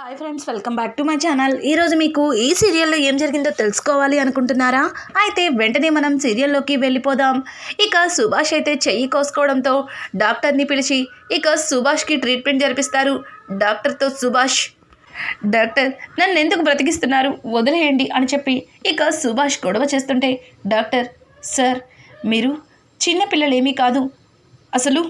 Hi friends welcome back to my channel ఈరోజు మీకు ఈ సీరియల్లో ఏం జరిగిందో తెలుసుకోవాలి అనుకుంటున్నారా? అయితే వెంటనే మనం సీరియల్లోకి వెళ్ళిపోదాం. ఇక సుభాష్ అయితే చెయ్యి కోసుకోవడంతో డాక్టర్ని పిలిచి ఇక సుభాష్కి ట్రీట్మెంట్ జరిపిస్తారు. డాక్టర్తో సుభాష్ డాక్టర్ నన్ను ఎందుకు బ్రతికిస్తున్నారు? వదిలేయండి అని చెప్పి ఇక సుభాష్ గొడవ చేస్తుంటే డాక్టర్ సార్ మీరు చిన్నపిల్లలేమీ కాదు. అసలు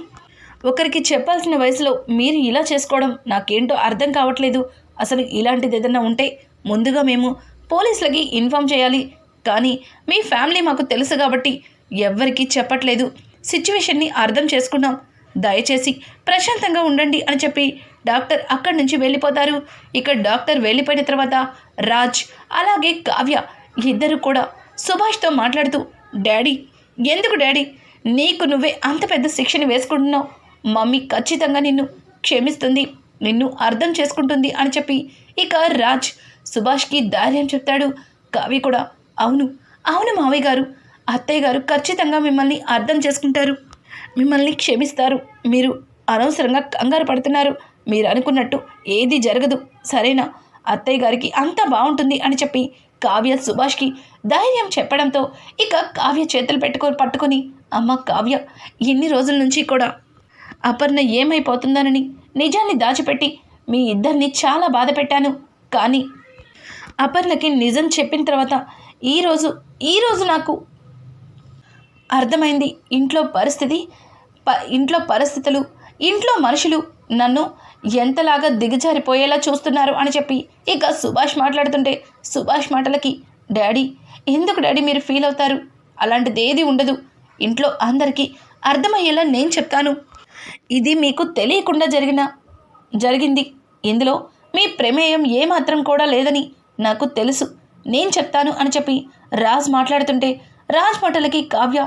ఒకరికి చెప్పాల్సిన వయసులో మీరు ఇలా చేసుకోవడం నాకేంటో అర్థం కావట్లేదు. అసలు ఇలాంటిది ఏదైనా ఉంటే ముందుగా మేము పోలీసులకి ఇన్ఫామ్ చేయాలి. కానీ మీ ఫ్యామిలీ మాకు తెలుసు కాబట్టి ఎవ్వరికీ చెప్పట్లేదు. సిచ్యువేషన్ని అర్థం చేసుకున్నాం. దయచేసి ప్రశాంతంగా ఉండండి అని చెప్పి డాక్టర్ అక్కడి నుంచి వెళ్ళిపోతారు. ఇక డాక్టర్ వెళ్ళిపోయిన తర్వాత రాజ్ అలాగే కావ్య ఇద్దరు కూడా సుభాష్తో మాట్లాడుతూ డాడీ ఎందుకు డాడీ? నీకు నువ్వే అంత పెద్ద శిక్షణ వేసుకుంటున్నావు. మమ్మీ ఖచ్చితంగా నిన్ను క్షమిస్తుంది. నిన్ను అర్థం చేసుకుంటుంది అని చెప్పి ఇక రాజ్ సుభాష్కి ధైర్యం చెప్తాడు. కావి కూడా అవును అవును మావయ్య గారు. అత్తయ్య గారు ఖచ్చితంగా మిమ్మల్ని అర్థం చేసుకుంటారు. మిమ్మల్ని క్షమిస్తారు. మీరు అనవసరంగా కంగారు పడుతున్నారు. మీరు అనుకున్నట్టు ఏది జరగదు. సరేనా? అత్తయ్య గారికి అంతా బాగుంటుంది అని చెప్పి కావ్య సుభాష్కి ధైర్యం చెప్పడంతో ఇక కావ్య చేతులు పెట్టుకొని పట్టుకొని అమ్మ కావ్య ఎన్ని రోజుల నుంచి కూడా అపర్ణ ఏమైపోతుందనని నిజాన్ని దాచిపెట్టి మీ ఇద్దరిని చాలా బాధ పెట్టాను. కానీ అపర్ణకి నిజం చెప్పిన తర్వాత ఈరోజు ఈరోజు నాకు అర్థమైంది. ఇంట్లో పరిస్థితి ప ఇంట్లో పరిస్థితులు ఇంట్లో మనుషులు నన్ను ఎంతలాగా దిగజారిపోయేలా చూస్తున్నారు అని చెప్పి ఇక సుభాష్ మాట్లాడుతుంటే సుభాష్ మాటలకి డాడీ ఎందుకు డాడీ మీరు ఫీల్ అవుతారు? అలాంటిది ఏది ఉండదు. ఇంట్లో అందరికీ అర్థమయ్యేలా నేను చెప్తాను. ఇది మీకు తెలియకుండా జరిగిన జరిగింది. ఇందులో మీ ప్రమేయం ఏమాత్రం కూడా లేదని నాకు తెలుసు. నేను చెప్తాను అని చెప్పి రాజ్ మాట్లాడుతుంటే రాజ్ మాటలకి కావ్య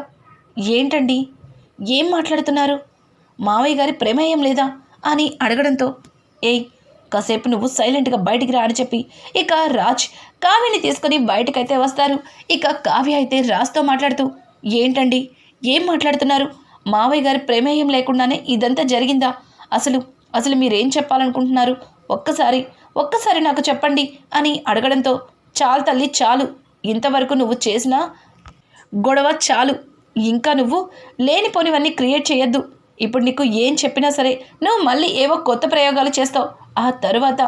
ఏంటండి? ఏం మాట్లాడుతున్నారు? మావయ్య గారి ప్రమేయం లేదా? అని అడగడంతో ఏయ్ కాసేపు నువ్వు సైలెంట్గా బయటికి రా అని చెప్పి ఇక రాజ్ కావ్యని తీసుకొని బయటకైతే వస్తారు. ఇక కావ్య అయితే రాజ్తో మాట్లాడుతూ ఏంటండి? ఏం మాట్లాడుతున్నారు? మావయ్య గారి ప్రమేయం లేకుండానే ఇదంతా జరిగిందా? అసలు అసలు మీరేం చెప్పాలనుకుంటున్నారు? ఒక్కసారి ఒక్కసారి నాకు చెప్పండి అని అడగడంతో చాలు తల్లి చాలు. ఇంతవరకు నువ్వు చేసిన గొడవ చాలు. ఇంకా నువ్వు లేనిపోనివన్నీ క్రియేట్ చేయొద్దు. ఇప్పుడు నీకు ఏం చెప్పినా సరే నువ్వు మళ్ళీ ఏవో కొత్త ప్రయోగాలు చేస్తావు. ఆ తరువాత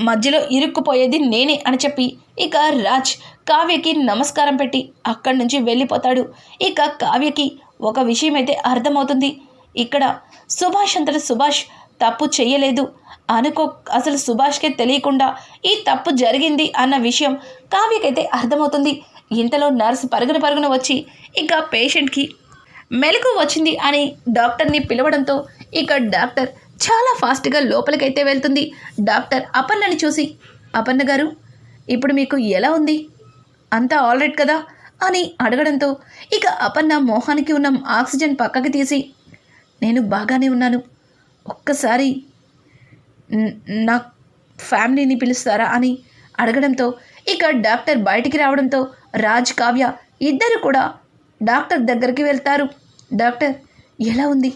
మధ్యలో ఇరుక్కుపోయేది నేనే అని చెప్పి ఇక రాజ్ కావ్యకి నమస్కారం పెట్టి అక్కడి నుంచి వెళ్ళిపోతాడు. ఇక కావ్యకి ఒక విషయం అయితే అర్థమవుతుంది. ఇక్కడ సుభాష్ అంతట సుభాష్ తప్పు చెయ్యలేదు. అనుకో అసలు సుభాష్కే తెలియకుండా ఈ తప్పు జరిగింది అన్న విషయం కావ్యకైతే అర్థమవుతుంది. ఇంతలో నర్సు పరుగున పరుగున వచ్చి ఇక పేషెంట్కి మెలకు వచ్చింది అని డాక్టర్ని పిలవడంతో ఇక డాక్టర్ చాలా ఫాస్ట్గా లోపలికైతే వెళ్తుంది. డాక్టర్ అపర్ణని చూసి అపర్ణ గారు ఇప్పుడు మీకు ఎలా ఉంది? అంతా ఆల్రైట్ కదా? అని అడగడంతో ఇక అపర్ణ మోహానికి ఉన్న ఆక్సిజన్ పక్కకి తీసి నేను బాగానే ఉన్నాను. ఒక్కసారి నా ఫ్యామిలీని పిలుస్తారా? అని అడగడంతో ఇక డాక్టర్ బయటికి రావడంతో రాజ్ కావ్య ఇద్దరు కూడా డాక్టర్ దగ్గరికి వెళ్తారు. డాక్టర్ ఎలా ఉంది?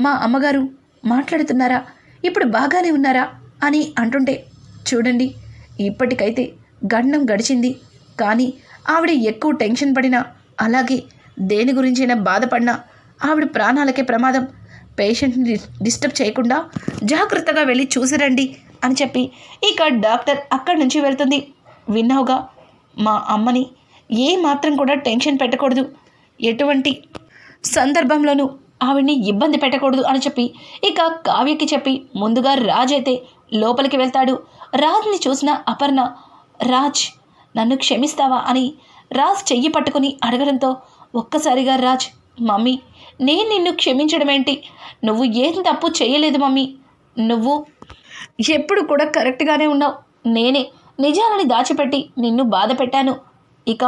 మా అమ్మగారు మాట్లాడుతున్నారా? ఇప్పుడు బాగానే ఉన్నారా? అని అంటుంటే చూడండి ఇప్పటికైతే గండం గడిచింది. కానీ ఆవిడ ఎక్కువ టెన్షన్ పడినా అలాగే దేని గురించైనా బాధపడినా ఆవిడ ప్రాణాలకే ప్రమాదం. పేషెంట్ని డిస్టర్బ్ చేయకుండా జాగ్రత్తగా వెళ్ళి చూసిరండి అని చెప్పి ఇక డాక్టర్ అక్కడి నుంచి వెళ్తుంది. విన్నావుగా? మా అమ్మని ఏ మాత్రం కూడా టెన్షన్ పెట్టకూడదు. ఎటువంటి సందర్భంలోనూ ఆవిడ్ని ఇబ్బంది పెట్టకూడదు అని చెప్పి ఇక కావ్యకి చెప్పి ముందుగా రాజ్ అయితే లోపలికి వెళ్తాడు. రాజ్ని చూసిన అపర్ణ రాజ్ నన్ను క్షమిస్తావా అని రాజ్ చెయ్యి పట్టుకుని అడగడంతో ఒక్కసారిగా రాజ్ మమ్మీ నేను నిన్ను క్షమించడం ఏంటి? నువ్వు ఏం తప్పు చేయలేదు మమ్మీ. నువ్వు ఎప్పుడు కూడా కరెక్ట్గానే ఉన్నావు. నేనే నిజాలని దాచిపెట్టి నిన్ను బాధ పెట్టాను. ఇక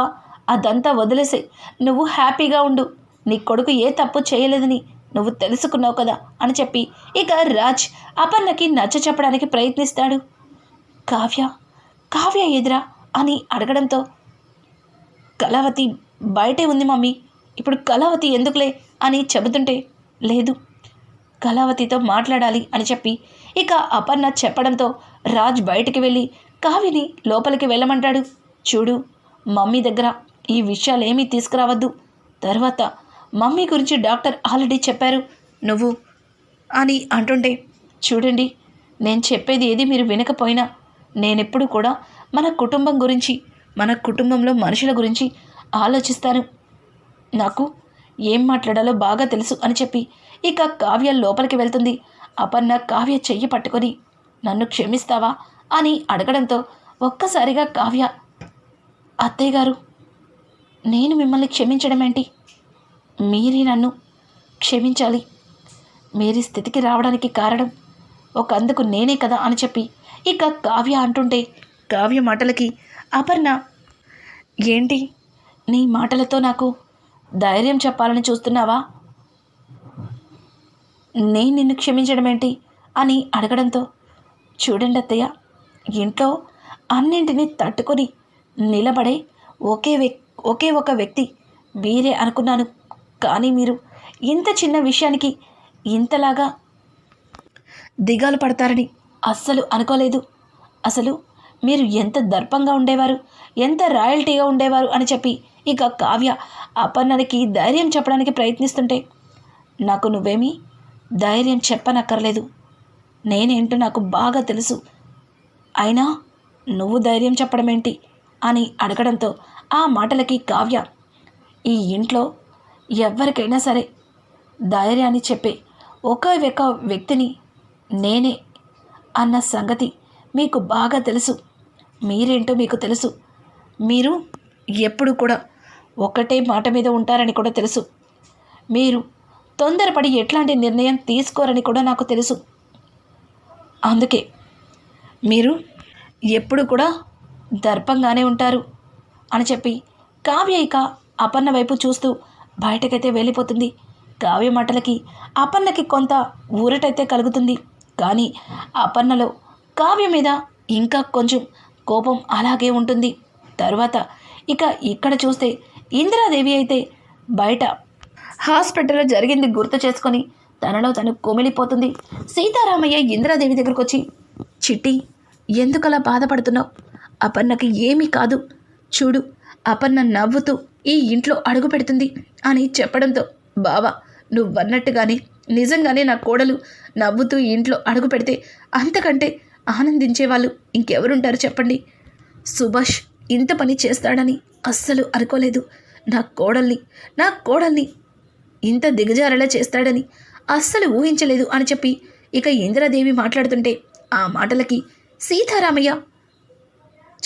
అదంతా వదిలేసే నువ్వు హ్యాపీగా ఉండు. నీ కొడుకు ఏ తప్పు చేయలేదని నువ్వు తెలుసుకున్నావు కదా అని చెప్పి ఇక రాజ్ అపర్ణకి నచ్చ చెప్పడానికి ప్రయత్నిస్తాడు. కావ్య కావ్య ఎదురా అని అడగడంతో కళావతి బయటే ఉంది మమ్మీ ఇప్పుడు కళావతి ఎందుకులే? అని చెబుతుంటే లేదు కళావతితో మాట్లాడాలి అని చెప్పి ఇక అపర్ణ చెప్పడంతో రాజ్ బయటికి వెళ్ళి కావిని లోపలికి వెళ్ళమంటాడు. చూడు మమ్మీ దగ్గర ఈ విషయాలేమీ తీసుకురావద్దు. తర్వాత మమ్మీ గురించి డాక్టర్ ఆల్రెడీ చెప్పారు. నువ్వు అని అంటుంటే చూడండి నేను చెప్పేది ఏది మీరు వినకపోయినా నేనెప్పుడు కూడా మన కుటుంబం గురించి మన కుటుంబంలో మనుషుల గురించి ఆలోచిస్తాను. నాకు ఏం మాట్లాడాలో బాగా తెలుసు అని చెప్పి ఇక కావ్య లోపలికి వెళ్తుంది. అపర్ణ కావ్య చెయ్యి పట్టుకొని నన్ను క్షమిస్తావా? అని అడగడంతో ఒక్కసారిగా కావ్య అత్తయ్య గారు నేను మిమ్మల్ని క్షమించడం ఏంటి? మీరే నన్ను క్షమించాలి. మీరి స్థితికి రావడానికి కారణం ఒక అందుకు నేనే కదా అని చెప్పి ఇక కావ్య అంటుంటే కావ్య మాటలకి అపర్ణ ఏంటి? నీ మాటలతో నాకు ధైర్యం చెప్పాలని చూస్తున్నావా? నేను నిన్ను క్షమించడం ఏంటి అని అడగడంతో చూడండి అత్తయ్య ఇంట్లో అన్నింటినీ తట్టుకొని నిలబడే ఒకే వ్యక్ ఒకే ఒక వ్యక్తి వీరే అనుకున్నాను. కానీ మీరు ఇంత చిన్న విషయానికి ఇంతలాగా దిగాలు పడతారని అస్సలు అనుకోలేదు. అసలు మీరు ఎంత దర్పంగా ఉండేవారు ఎంత రాయల్టీగా ఉండేవారు అని చెప్పి ఇక కావ్య అపర్ణనికి ధైర్యం చెప్పడానికి ప్రయత్నిస్తుంటే నాకు నువ్వేమీ ధైర్యం చెప్పనక్కర్లేదు. నేనేంటో నాకు బాగా తెలుసు. అయినా నువ్వు ధైర్యం చెప్పడం ఏంటి అని అడగడంతో ఆ మాటలకి కావ్య ఈ ఇంట్లో ఎవరికైనా సరే ధైర్యాన్ని చెప్పే ఒక ఒక వ్యక్తిని నేనే అన్న సంగతి మీకు బాగా తెలుసు. మీరేంటో మీకు తెలుసు. మీరు ఎప్పుడు కూడా ఒకటే మాట మీద ఉంటారని కూడా తెలుసు. మీరు తొందరపడి ఎట్లాంటి నిర్ణయం తీసుకోరని కూడా నాకు తెలుసు. అందుకే మీరు ఎప్పుడు కూడా దర్పంగానే ఉంటారు అని చెప్పి కావ్య ఇక అపర్ణ వైపు చూస్తూ బయటకైతే వెళ్ళిపోతుంది. కావ్య మాటలకి అపర్ణకి కొంత ఊరటైతే కలుగుతుంది. కానీ అపర్ణలో కావ్య మీద ఇంకా కొంచెం కోపం అలాగే ఉంటుంది. తర్వాత ఇక ఇక్కడ చూస్తే ఇందిరాదేవి అయితే బయట హాస్పిటల్లో జరిగింది గుర్తు చేసుకొని తనలో తను కుమిలిపోతుంది. సీతారామయ్య ఇందిరాదేవి దగ్గరకు వచ్చి చిట్టి ఎందుకలా బాధపడుతున్నావు? అపర్ణకి ఏమీ కాదు. చూడు అపర్ణ నవ్వుతూ ఈ ఇంట్లో అడుగు పెడుతుంది అని చెప్పడంతో బావా నువ్వన్నట్టుగానే నిజంగానే నా కోడలు నవ్వుతూ ఇంట్లో అడుగు పెడితే అంతకంటే ఆనందించేవాళ్ళు ఇంకెవరుంటారు చెప్పండి? సుభాష్ ఇంత పని చేస్తాడని అస్సలు అనుకోలేదు. నా కోడల్ని నా కోడల్ని ఇంత దిగజారేలా చేస్తాడని అస్సలు ఊహించలేదు అని చెప్పి ఇక ఇందిరాదేవి మాట్లాడుతుంటే ఆ మాటలకి సీతారామయ్య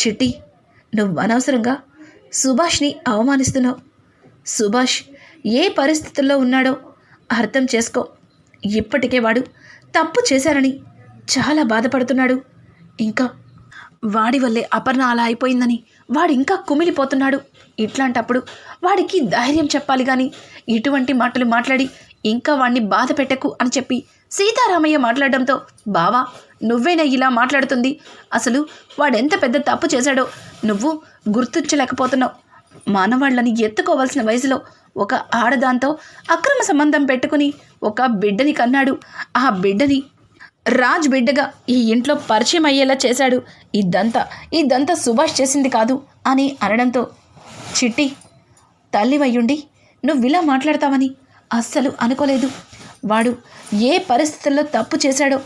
చిట్టి నువ్వు అనవసరంగా సుభాష్ని అవమానిస్తున్నావు. సుభాష్ ఏ పరిస్థితుల్లో ఉన్నాడో అర్థం చేసుకో. ఇప్పటికే వాడు తప్పు చేశారని చాలా బాధపడుతున్నాడు. ఇంకా వాడి వల్లే అపర్ణ అలా అయిపోయిందని వాడు ఇంకా కుమిలిపోతున్నాడు. ఇట్లాంటప్పుడు వాడికి ధైర్యం చెప్పాలి కానీ ఇటువంటి మాటలు మాట్లాడి ఇంకా వాణ్ణి బాధ పెట్టకు అని చెప్పి సీతారామయ్య మాట్లాడడంతో బావా నువ్వేనా ఇలా మాట్లాడుతుంది? అసలు వాడెంత పెద్ద తప్పు చేశాడో నువ్వు గుర్తించలేకపోతున్నావు. మానవాళ్ళని ఎత్తుకోవాల్సిన వయసులో ఒక ఆడదాంతో అక్రమ సంబంధం పెట్టుకుని ఒక బిడ్డని కన్నాడు. ఆ బిడ్డని రాజ్ బిడ్డగా ఈ ఇంట్లో పరిచయం అయ్యేలా చేశాడు. ఇదంతా ఇదంతా సుభాష్ చేసింది కాదు అని అనడంతో చిట్టి తల్లివయ్యుండి నువ్విలా మాట్లాడతావని అస్సలు అనుకోలేదు. వాడు ఏ పరిస్థితుల్లో తప్పు చేశాడో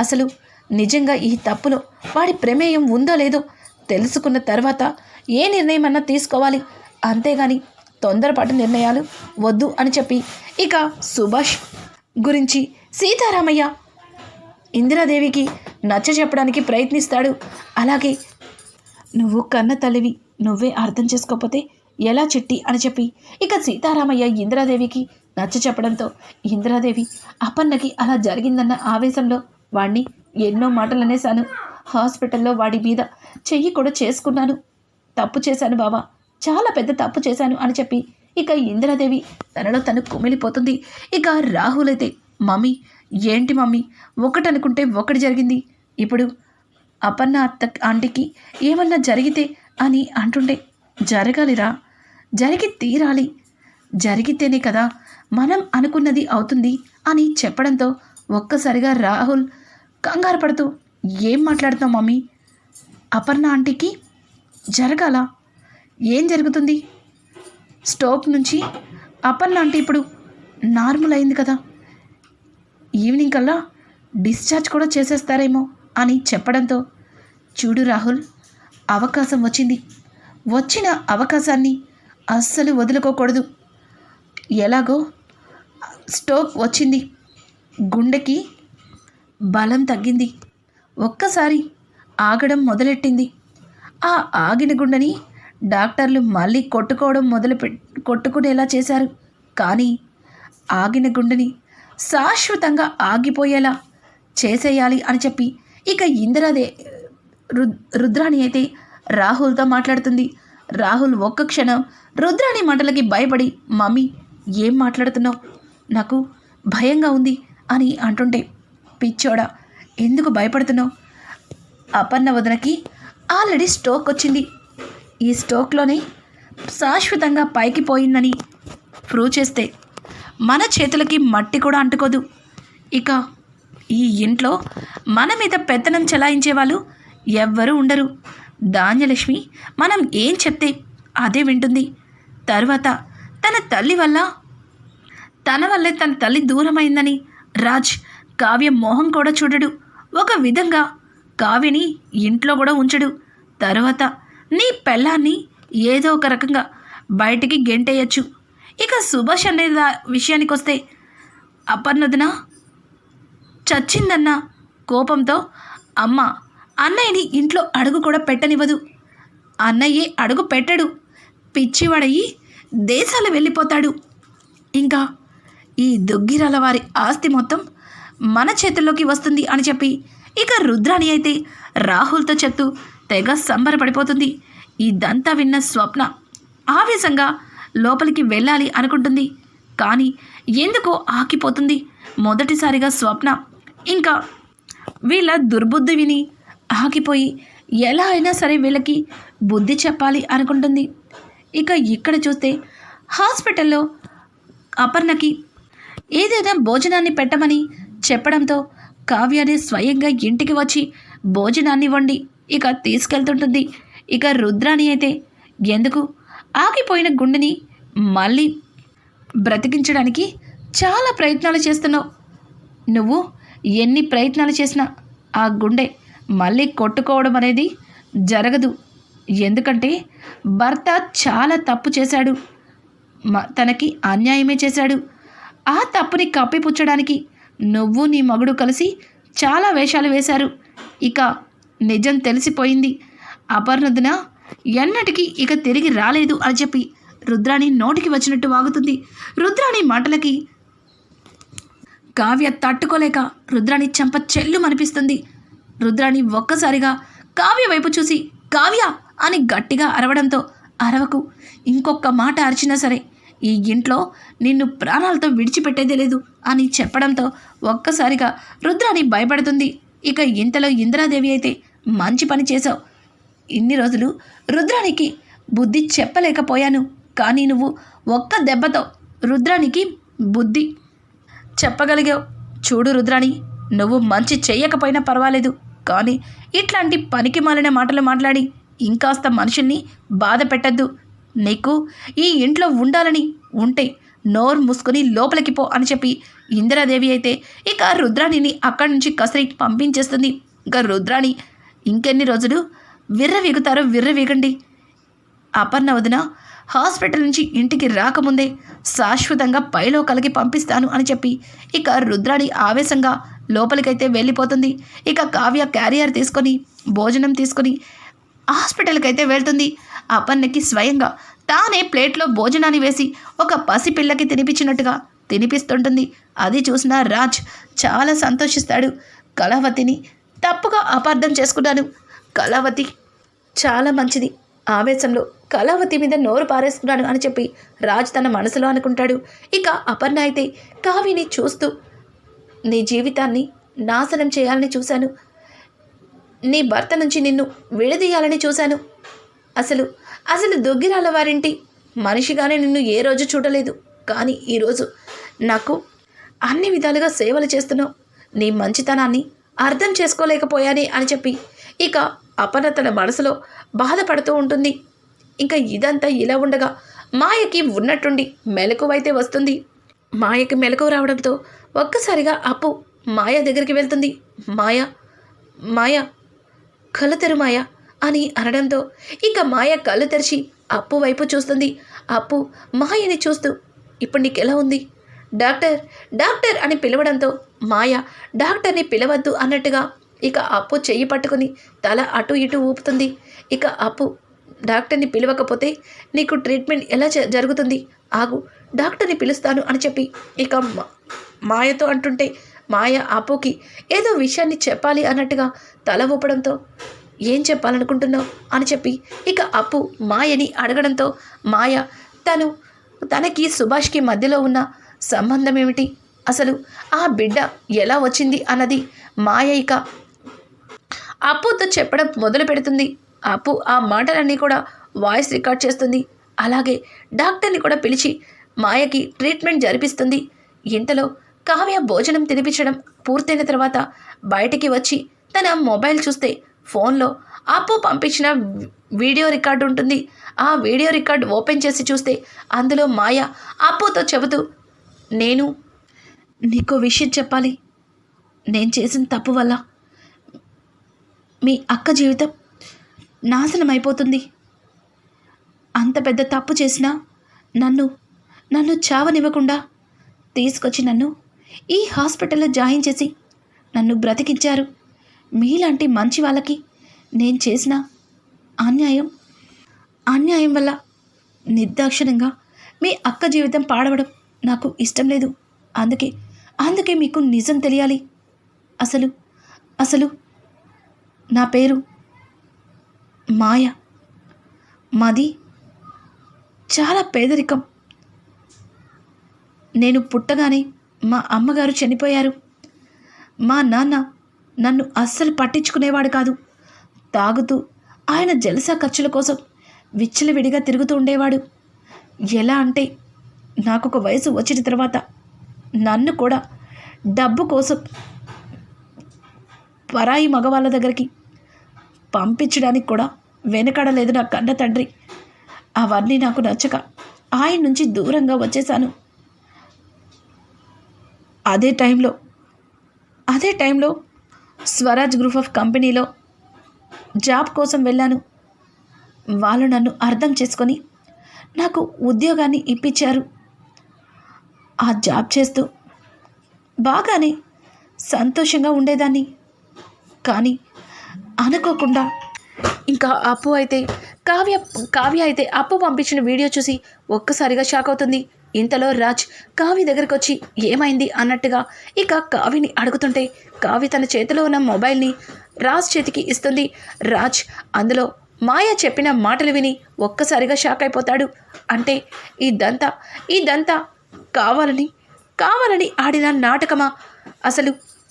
అసలు నిజంగా ఈ తప్పులో వాడి ప్రమేయం ఉందో లేదో తెలుసుకున్న తర్వాత ఏ నిర్ణయం అన్నా తీసుకోవాలి. అంతేగాని తొందరపాటు నిర్ణయాలు వద్దు అని చెప్పి ఇక సుభాష్ గురించి సీతారామయ్య ఇందిరాదేవికి నచ్చ చెప్పడానికి ప్రయత్నిస్తాడు. అలాగే నువ్వు కన్న తల్లివి నువ్వే అర్థం చేసుకోకపోతే ఎలా చిట్టి అని చెప్పి ఇక సీతారామయ్య ఇందిరాదేవికి నచ్చ చెప్పడంతో ఇందిరాదేవి అపన్నకి అలా జరిగిందన్న ఆవేశంలో వాణ్ణి ఎన్నో మాటలు అనేశాను. హాస్పిటల్లో వాడి మీద చెయ్యి కూడా చేసుకున్నాను. తప్పు చేశాను బావా. చాలా పెద్ద తప్పు చేశాను అని చెప్పి ఇక ఇందిరాదేవి తనలో తను కుమిలిపోతుంది. ఇక రాహుల్ అయితే మమ్మీ ఏంటి మమ్మీ? ఒకటి అనుకుంటే ఒకటి జరిగింది. ఇప్పుడు అపర్ణ అత్త ఆంటీకి ఏమన్నా జరిగితే అని అంటుండే జరగాలిరా. జరిగి తీరాలి. జరిగితేనే కదా మనం అనుకున్నది అవుతుంది అని చెప్పడంతో ఒక్కసారిగా రాహుల్ కంగారు పడుతూ ఏం మాట్లాడుతున్నావు మమ్మీ? అపర్ణ ఆంటీకి జరగాల? ఏం జరుగుతుంది? స్టోక్ నుంచి అపర్ణ ఆంటీ ఇప్పుడు నార్మల్ అయింది కదా. ఈవినింగ్ కల్లా డిశ్చార్జ్ కూడా చేసేస్తారేమో అని చెప్పడంతో చూడు రాహుల్ అవకాశం వచ్చింది. వచ్చిన అవకాశాన్ని అస్సలు వదులుకోకూడదు. ఎలాగో స్టోక్ వచ్చింది. గుండెకి బలం తగ్గింది. ఒక్కసారి ఆగడం మొదలెట్టింది. ఆ ఆగిన గుండెని డాక్టర్లు మళ్ళీ కొట్టుకోవడం మొదలు కొట్టుకునేలా చేశారు. కానీ ఆగిన గుండెని శాశ్వతంగా ఆగిపోయేలా చేసేయాలి అని చెప్పి ఇక ఇందిరాదే రుద్ రుద్రాణి అయితే రాహుల్తో మాట్లాడుతుంది. రాహుల్ ఒక్క క్షణం రుద్రాణి మాటలకి భయపడి మమ్మీ ఏం మాట్లాడుతున్నావు? నాకు భయంగా ఉంది అని అంటుంటే పిచ్చోడా ఎందుకు భయపడుతున్నావు? అపర్ణ వదనకి ఆల్రెడీ స్టోక్ వచ్చింది. ఈ స్టోక్లోనే శాశ్వతంగా పైకి పోయిందని ప్రూవ్ చేస్తే మన చేతులకి మట్టి కూడా అంటుకోదు. ఇక ఈ ఇంట్లో మన మీద పెత్తనం చెలాయించే వాళ్ళు ఎవ్వరూ ఉండరు. ధాన్యలక్ష్మి మనం ఏం చెప్తే అదే వింటుంది. తర్వాత తన తల్లి వల్ల తన వల్లే తన తల్లి దూరమైందని రాజ్ కావ్య మోహం కూడా చూడడు. ఒక విధంగా కావ్యని ఇంట్లో కూడా ఉంచడు. తర్వాత నీ పెళ్ళాన్ని ఏదో ఒక రకంగా బయటికి గెంటేయచ్చు. ఇక సుభాష్ అనే దా- విషయానికి వస్తే అపర్ణదన చచ్చిందన్న కోపంతో అమ్మ అన్నయ్యని ఇంట్లో అడుగు కూడా పెట్టనివ్వదు. అన్నయ్యే అడుగు పెట్టడు. పిచ్చివాడయ్యి దేశాలు వెళ్ళిపోతాడు. ఇంకా ఈ దుగ్గిరాల వారి ఆస్తి మొత్తం మన చేతుల్లోకి వస్తుంది అని చెప్పి ఇక రుద్రాణి అయితే రాహుల్తో చెప్తూ తెగ సంబరపడిపోతుంది. ఇదంతా విన్న స్వప్న ఆవేశంగా లోపలికి వెళ్ళాలి అనుకుంటుంది. కానీ ఎందుకో ఆకిపోతుంది మొదటిసారిగా స్వప్న ఇంకా వీళ్ళ దుర్బుద్ధి విని ఆగిపోయి ఎలా అయినా సరే వీళ్ళకి బుద్ధి చెప్పాలి అనుకుంటుంది. ఇక ఇక్కడ చూస్తే హాస్పిటల్లో అపర్ణకి ఏదైనా భోజనాన్ని పెట్టమని చెప్పడంతో కావ్యాన్ని స్వయంగా ఇంటికి వచ్చి భోజనాన్ని వండి ఇక తీసుకెళ్తుంటుంది. ఇక రుద్రాణి అయితే ఎందుకు? ఆగిపోయిన గుండెని మళ్ళీ బ్రతికించడానికి చాలా ప్రయత్నాలు చేస్తున్నావు. నువ్వు ఎన్ని ప్రయత్నాలు చేసినా ఆ గుండె మళ్ళీ కొట్టుకోవడం అనేది జరగదు. ఎందుకంటే భర్త చాలా తప్పు చేశాడు. తనకి అన్యాయమే చేశాడు. ఆ తప్పుని కప్పిపుచ్చడానికి నువ్వు నీ మగుడు కలిసి చాలా వేషాలు వేశారు. ఇక నిజం తెలిసిపోయింది. అపర్ణదిన ఎన్నటికీ ఇక తిరిగి రాలేదు అని చెప్పి రుద్రాణి నోటికి వచ్చినట్టు వాగుతుంది. రుద్రాణి మాటలకి కావ్య తట్టుకోలేక రుద్రాణి చెంప చెల్లు అనిపిస్తుంది రుద్రాణి ఒక్కసారిగా కావ్య వైపు చూసి కావ్య! అని గట్టిగా అరవడంతో అరవకు ఇంకొక మాట అరిచినా సరే ఈ ఇంట్లో నిన్ను ప్రాణాలతో విడిచిపెట్టేదే లేదు అని చెప్పడంతో ఒక్కసారిగా రుద్రాణి భయపడుతుంది. ఇక ఇంతలో ఇందిరాదేవి అయితే మంచి పని చేశావు. ఇన్ని రోజులు రుద్రానికి బుద్ధి చెప్పలేకపోయాను. కానీ నువ్వు ఒక్క దెబ్బతో రుద్రానికి బుద్ధి చెప్పగలిగావు. చూడు రుద్రాణి నువ్వు మంచి చెయ్యకపోయినా పర్వాలేదు. కానీ ఇట్లాంటి పనికి మాలిన మాటలు మాట్లాడి ఇంకాస్త మనుషుల్ని బాధ పెట్టద్దు నీకు ఈ ఇంట్లో ఉండాలని ఉంటే నోరు మూసుకొని లోపలికి పో అని చెప్పి ఇందిరాదేవి అయితే ఇక రుద్రాణిని అక్కడి నుంచి కసరి పంపించేస్తుంది. ఇక రుద్రాణి ఇంకెన్ని రోజులు విర్రవీగుతారో విర్రవీగండి అపర్ణ వదిన హాస్పిటల్ నుంచి ఇంటికి రాకముందే శాశ్వతంగా పైలోకలకి పంపిస్తాను అని చెప్పి ఇక రుద్రాణి ఆవేశంగా లోపలికైతే వెళ్ళిపోతుంది. ఇక కావ్య క్యారియర్ తీసుకొని భోజనం తీసుకొని హాస్పిటల్కి అయితే వెళ్తుంది. అపర్ణకి స్వయంగా తానే ప్లేట్లో భోజనాన్ని వేసి ఒక పసిపిల్లకి తినిపించినట్టుగా తినిపిస్తుంటుంది. అది చూసిన రాజ్ చాలా సంతోషిస్తాడు. కళావతిని తప్పుగా అపార్థం చేసుకున్నాను. కళావతి చాలా మంచిది. ఆవేశంలో కళావతి మీద నోరు పారేసుకున్నాను అని చెప్పి రాజ్ తన మనసులో అనుకుంటాడు. ఇక అపర్ణ అయితే కావిని చూస్తూ నీ జీవితాన్ని నాశనం చేయాలని చూశాను. నీ భర్త నుంచి నిన్ను విడదీయాలని చూశాను. అసలు అసలు దొగ్గిరాల వారింటి మనిషిగానే నిన్ను ఏ రోజు చూడలేదు. కానీ ఈరోజు నాకు అన్ని విధాలుగా సేవలు చేస్తున్నావు. నీ మంచితనాన్ని అర్థం చేసుకోలేకపోయానే అని చెప్పి ఇక అపన తన మనసులో బాధపడుతూ ఉంటుంది. ఇంకా ఇదంతా ఇలా ఉండగా మాయకి ఉన్నట్టుండి మెలకువైతే వస్తుంది. మాయకి మెలకువ రావడంతో ఒక్కసారిగా అప్పు మాయ దగ్గరికి వెళ్తుంది. మాయ మాయ కళ్ళు తెరు మాయ అని అనడంతో ఇక మాయ కళ్ళు తెరిచి అప్పు వైపు చూస్తుంది. అప్పు మాయని చూస్తూ ఇప్పుడు నీకు ఎలా ఉంది? డాక్టర్ డాక్టర్ అని పిలవడంతో మాయ డాక్టర్ని పిలవద్దు అన్నట్టుగా ఇక అప్పు చెయ్యి పట్టుకుని తల అటు ఇటు ఊపుతుంది. ఇక అప్పు డాక్టర్ని పిలవకపోతే నీకు ట్రీట్మెంట్ ఎలా జ- జరుగుతుంది? ఆగు డాక్టర్ని పిలుస్తాను అని చెప్పి ఇక మా- మాయతో అంటుంటే మాయ అప్పుకి ఏదో విషయాన్ని చెప్పాలి అన్నట్టుగా తల ఊపడంతో ఏం చెప్పాలనుకుంటున్నావు? అని చెప్పి ఇక అప్పు మాయని అడగడంతో మాయ తను తనకి సుభాష్కి మధ్యలో ఉన్న సంబంధం ఏమిటి అసలు ఆ బిడ్డ ఎలా వచ్చింది? అన్నది మాయ ఇక అప్పుతో చెప్పడం మొదలు పెడుతుంది. అప్పు ఆ మాటలన్నీ కూడా వాయిస్ రికార్డ్ చేస్తుంది. అలాగే డాక్టర్ని కూడా పిలిచి మాయకి ట్రీట్మెంట్ జరిపిస్తుంది. ఇంతలో కావ్య భోజనం తినిపించడం పూర్తయిన తర్వాత బయటికి వచ్చి తన మొబైల్ చూస్తే ఫోన్లో అప్పు పంపించిన వీడియో రికార్డు ఉంటుంది. ఆ వీడియో రికార్డు ఓపెన్ చేసి చూస్తే అందులో మాయ అప్పుతో చెబుతూ నేను నీకో విషయం చెప్పాలి. నేను చేసిన తప్పు వల్ల మీ అక్క జీవితం నాశనం అయిపోతుంది. అంత పెద్ద తప్పు చేసినా నన్ను నన్ను చావనివ్వకుండా తీసుకొచ్చి నన్ను ఈ హాస్పిటల్లో జాయిన్ చేసి నన్ను బ్రతికించారు. మీలాంటి మంచి వాళ్ళకి నేను చేసిన అన్యాయం అన్యాయం వల్ల నిర్దాక్షిణంగా మీ అక్క జీవితం పాడవడం నాకు ఇష్టం లేదు. అందుకే అందుకే మీకు నిజం తెలియాలి. అసలు అసలు నా పేరు మాయ. మాది చాలా పేదరికం. నేను పుట్టగానే మా అమ్మగారు చనిపోయారు. మా నాన్న నన్ను అస్సలు పట్టించుకునేవాడు కాదు. తాగుతూ ఆయన జలసా ఖర్చుల కోసం విచ్చలవిడిగా తిరుగుతూ ఉండేవాడు. ఎలా అంటే నాకు ఒక వయసు వచ్చిన తర్వాత నన్ను కూడా డబ్బు కోసం పరాయి మగవాళ్ళ దగ్గరికి పంపించడానికి కూడా వెనకడలేదు నా కన్న తండ్రి. అవన్నీ నాకు నచ్చక ఆయన నుంచి దూరంగా వచ్చేసాను అదే టైంలో అదే టైంలో స్వరాజ్ గ్రూప్ ఆఫ్ కంపెనీలో జాబ్ కోసం వెళ్ళాను. వాళ్ళు నన్ను అర్థం చేసుకొని నాకు ఉద్యోగాన్ని ఇప్పించారు ఆ జాబ్ చేస్తూ బాగానే సంతోషంగా ఉండేదాన్ని. కానీ అనుకోకుండా ఇంకా అప్పు అయితే కావ్య కావ్య అయితే అప్పు పంపించిన వీడియో చూసి ఒక్కసారిగా షాక్ అవుతుంది. ఇంతలో రాజ్ కావి దగ్గరకొచ్చి వచ్చి ఏమైంది? అన్నట్టుగా ఇక కావిని అడుగుతుంటే కావి తన చేతిలో ఉన్న మొబైల్ని రాజ్ చేతికి ఇస్తుంది. రాజ్ అందులో మాయ చెప్పిన మాటలు విని ఒక్కసారిగా షాక్ అయిపోతాడు. అంటే ఇదంతా ఇదంతా కావాలని కావాలని ఆడిన నాటకమా? అసలు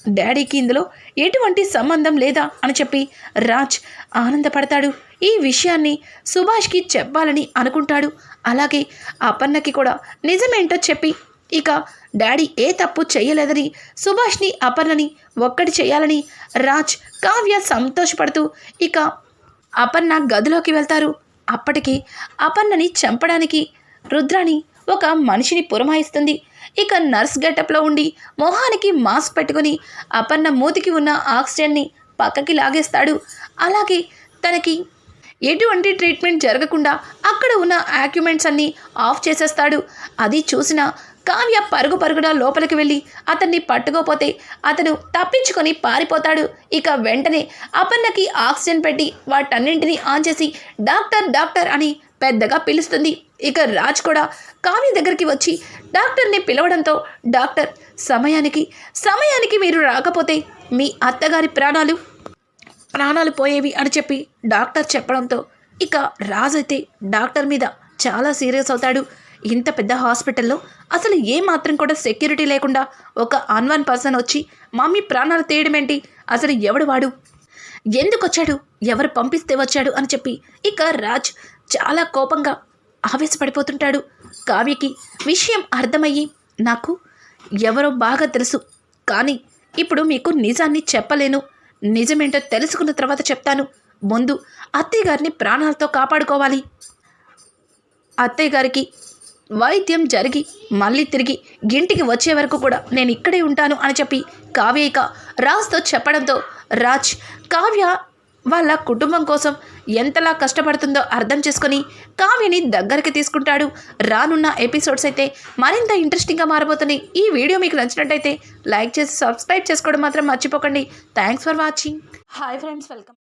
డాడీకి ఇందులో ఎటువంటి సంబంధం లేదా అని చెప్పి రాజ్ ఆనందపడతాడు. ఈ విషయాన్ని సుభాష్కి చెప్పాలని అనుకుంటాడు. అలాగే అపర్ణకి కూడా నిజమేంటో చెప్పి ఇక డాడీ ఏ తప్పు చేయలేదని సుభాష్ని అపర్ణని ఒక్కటి చేయాలని రాజ్ కావ్య సంతోషపడుతూ ఇక అపర్ణ గదిలోకి వెళ్తారు. అప్పటికి అపర్ణని చంపడానికి రుద్రాని ఒక మనిషిని పురమాయిస్తుంది. ఇక నర్స్ గెటప్లో ఉండి మొహానికి మాస్క్ పెట్టుకుని అపర్ణ మూతికి ఉన్న ఆక్సిజన్ని పక్కకి లాగేస్తాడు. అలాగే తనకి ఎటువంటి ట్రీట్మెంట్ జరగకుండా అక్కడ ఉన్న ఆక్యుమెంట్స్ అన్నీ ఆఫ్ చేసేస్తాడు. అది చూసిన కావ్య పరుగు పరుగున లోపలికి వెళ్ళి అతన్ని పట్టుకోపోతే అతను తప్పించుకొని పారిపోతాడు. ఇక వెంటనే అపర్ణకి ఆక్సిజన్ పెట్టి వాటన్నింటినీ ఆన్ చేసి డాక్టర్ డాక్టర్ అని పెద్దగా పిలుస్తుంది. ఇక రాజ్ కూడా కావ్య దగ్గరికి వచ్చి డాక్టర్ని పిలవడంతో డాక్టర్ సమయానికి సమయానికి మీరు రాకపోతే మీ అత్తగారి ప్రాణాలు ప్రాణాలు పోయేవి అని చెప్పి డాక్టర్ చెప్పడంతో ఇక రాజ్ అయితే డాక్టర్ మీద చాలా సీరియస్ అవుతాడు. ఇంత పెద్ద హాస్పిటల్లో అసలు ఏ మాత్రం కూడా సెక్యూరిటీ లేకుండా ఒక అన్వన్ పర్సన్ వచ్చి మమ్మీ ప్రాణాలు తీయడం ఏంటి? అసలు ఎవడు వాడు? ఎందుకు వచ్చాడు ఎవరు పంపిస్తే వచ్చాడు? అని చెప్పి ఇక రాజ్ చాలా కోపంగా ఆవేశపడిపోతుంటాడు. కావ్యకి విషయం అర్థమయ్యి నాకు ఎవరో బాగా తెలుసు. కానీ ఇప్పుడు మీకు నిజాన్ని చెప్పలేను. నిజమేంటో తెలుసుకున్న తర్వాత చెప్తాను. ముందు అత్తయ్య గారిని ప్రాణాలతో కాపాడుకోవాలి. అత్తయ్య గారికి వైద్యం జరిగి మళ్ళీ తిరిగి ఇంటికి వచ్చే వరకు కూడా నేను ఇక్కడే ఉంటాను అని చెప్పి కావ్య ఇక రాజ్తో చెప్పడంతో రాజ్ కావ్య వాళ్ళ కుటుంబం కోసం ఎంతలా కష్టపడుతుందో అర్థం చేసుకొని కావ్యని దగ్గరికి తీసుకుంటాడు. రానున్న ఎపిసోడ్స్ అయితే మరింత ఇంట్రెస్టింగ్గా మారబోతున్నాయి. ఈ వీడియో మీకు నచ్చినట్టయితే లైక్ చేసి సబ్స్క్రైబ్ చేసుకోవడం మాత్రం మర్చిపోకండి. Thanks for watching. Hi friends welcome.